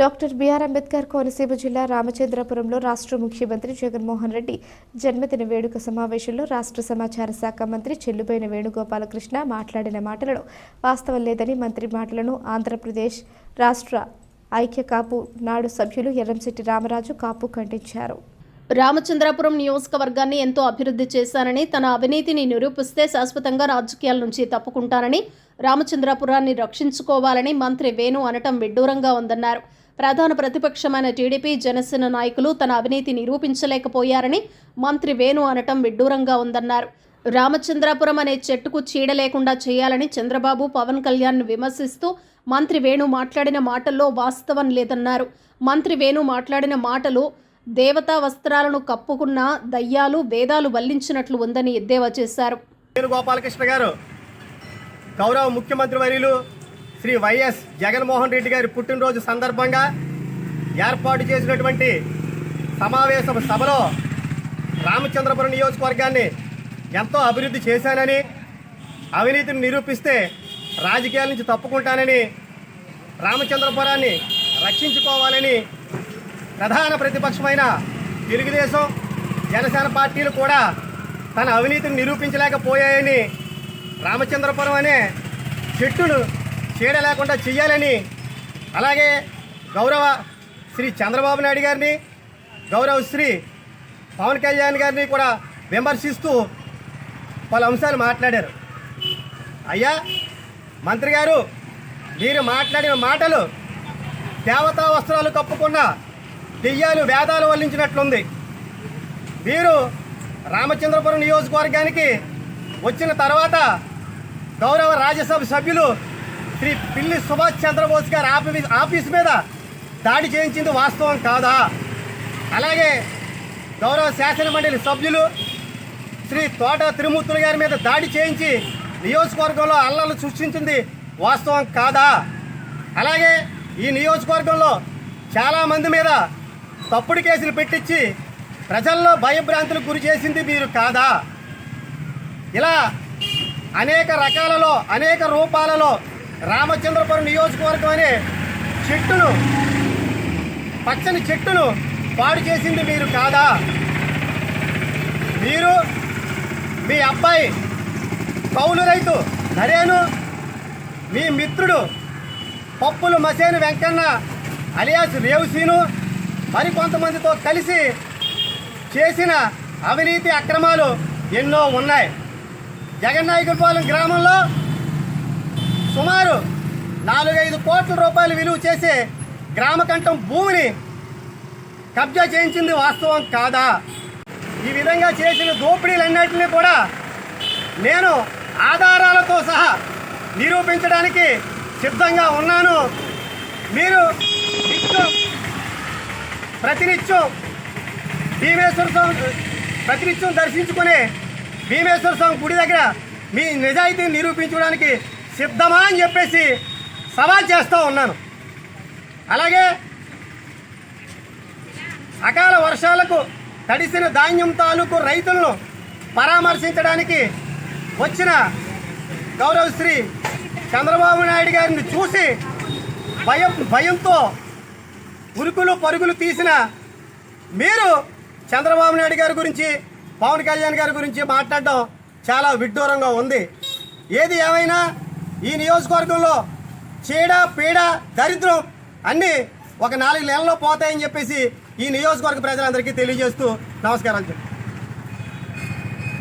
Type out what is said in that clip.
Doctor BR Ambedkar Konaseema జిల్లా రామచంద్రపురంలో రాష్ట్ర ముఖ్యమంత్రి జగన్మోహన్ రెడ్డి జన్మదిన వేడుక సమావేశంలో రాష్ట్ర సమాచార శాఖ మంత్రి చెల్లుబోయిన వేణుగోపాలకృష్ణ మాట్లాడిన మాటలలో వాస్తవం లేదని మంత్రి మాటలను ఆంధ్రప్రదేశ్ రాష్ట్ర ఐక్య కాపు నాడు సభ్యులు ఎర్రంశెట్టి రామరాజు కాపు ఖండించారు. రామచంద్రాపురం నియోజకవర్గాన్ని ఎంతో అభివృద్ధి చేశానని తన అవినీతిని నిరూపిస్తే శాశ్వతంగా రాజకీయాల నుంచి తప్పుకుంటానని రామచంద్రాపురాన్ని రక్షించుకోవాలని మంత్రి వేణు అనటం విడ్డూరంగా ఉందన్నారు. ప్రధాన ప్రతిపక్షమైన టీడీపీ జనసేన నాయకులు తన అవినీతి నిరూపించలేకపోయారని మంత్రి వేణు అనటం విడ్డూరంగా ఉందన్నారు. రామచంద్రాపురం అనే చెట్టుకు చీడ లేకుండా చేయాలని చంద్రబాబు పవన్ కళ్యాణ్ విమర్శిస్తూ మంత్రి వేణు మాట్లాడిన మాటల్లో వాస్తవం లేదన్నారు. మంత్రి వేణు మాట్లాడిన మాటలు దేవతా వస్త్రాలను కప్పుకున్న దయ్యాలు వేదాలు వల్లించినట్లు ఉందని ఎద్దేవా చేశారు. గోపాలకృష్ణ గారు గౌరవ ముఖ్యమంత్రి వర్యులు శ్రీ వైఎస్ జగన్మోహన్ రెడ్డి గారి పుట్టినరోజు సందర్భంగా ఏర్పాటు చేసినటువంటి సమావేశ సభలో రామచంద్రపురం నియోజకవర్గాన్ని ఎంతో అభివృద్ధి చేశానని అవినీతిని నిరూపిస్తే రాజకీయాల నుంచి తప్పుకుంటానని రామచంద్రపురాన్ని రక్షించుకోవాలని ప్రధాన ప్రతిపక్షమైన తెలుగుదేశం జనసేన పార్టీలు కూడా తన అవినీతిని నిరూపించలేకపోయాయని రామచంద్రపురం అనే చెట్టును చీడ లేకుండా చెయ్యాలని. అలాగే గౌరవ శ్రీ చంద్రబాబు నాయుడు గారిని గౌరవ శ్రీ పవన్ కళ్యాణ్ గారిని కూడా విమర్శిస్తూ పలు అంశాలు మాట్లాడారు. అయ్యా మంత్రి గారు మీరు మాట్లాడిన మాటలు దేవతా వస్త్రాలు కప్పుకున్న దెయ్యాలు వేదాలు వల్లించినట్లుంది. వీరు రామచంద్రపురం నియోజకవర్గానికి వచ్చిన తర్వాత గౌరవ రాజ్యసభ సభ్యులు శ్రీ పిల్లి సుభాష్ చంద్రబోస్ గారి ఆఫీస్ ఆఫీస్ మీద దాడి చేయించింది వాస్తవం కాదా? అలాగే గౌరవ శాసనమండలి సభ్యులు శ్రీ తోట తిరుమూర్తుల గారి మీద దాడి చేయించి నియోజకవర్గంలో అల్లలు సృష్టించింది వాస్తవం కాదా? అలాగే ఈ నియోజకవర్గంలో చాలామంది మీద తప్పుడు కేసులు పెట్టించి ప్రజల్లో భయభ్రాంతులకు గురి చేసింది మీరు కాదా? ఇలా అనేక రకాలలో అనేక రూపాలలో రామచంద్రపురం నియోజకవర్గం అనే చెట్టును పచ్చని చెట్టును పాడు చేసింది మీరు కాదా? మీరు మీ అబ్బాయి కౌలు రైతు నరేను మీ మిత్రుడు పప్పులు మసేను వెంకన్న అలియాస్ రేవుసీను మరికొంతమందితో కలిసి చేసిన అవినీతి అక్రమాలు ఎన్నో ఉన్నాయి. జగన్నాయకులపాలెం గ్రామంలో సుమారు నాలుగైదు కోట్ల రూపాయలు విలువ చేసే గ్రామకంఠం భూమిని కబ్జా చేయించింది వాస్తవం కాదా? ఈ విధంగా చేసిన దోపిడీలన్నింటినీ కూడా నేను ఆధారాలతో సహా నిరూపించడానికి సిద్ధంగా ఉన్నాను. మీరు ప్రతినిత్యం భీమేశ్వర స్వామి ప్రతినిత్యం దర్శించుకునే భీమేశ్వర స్వామి గుడి దగ్గర మీ నిజాయితీని నిరూపించడానికి సిద్ధమా అని చెప్పేసి సవాల్ చేస్తూ ఉన్నాను. అలాగే అకాల వర్షాలకు తడిసిన ధాన్యం తాలూకు రైతులను పరామర్శించడానికి వచ్చిన గౌరవశ్రీ చంద్రబాబు నాయుడు గారిని చూసి భయం భయంతో ఉరుకులు పరుగులు తీసిన మీరు చంద్రబాబు నాయుడు గారి గురించి పవన్ కళ్యాణ్ గారి గురించి మాట్లాడడం చాలా విడ్డూరంగా ఉంది. ఏది ఏమైనా ఈ నియోజకవర్గంలో చీడ పీడ దరిద్రం అన్నీ ఒక నాలుగు నెలల్లో పోతాయని చెప్పేసి ఈ నియోజకవర్గ ప్రజలందరికీ తెలియజేస్తూ నమస్కారం చెప్పి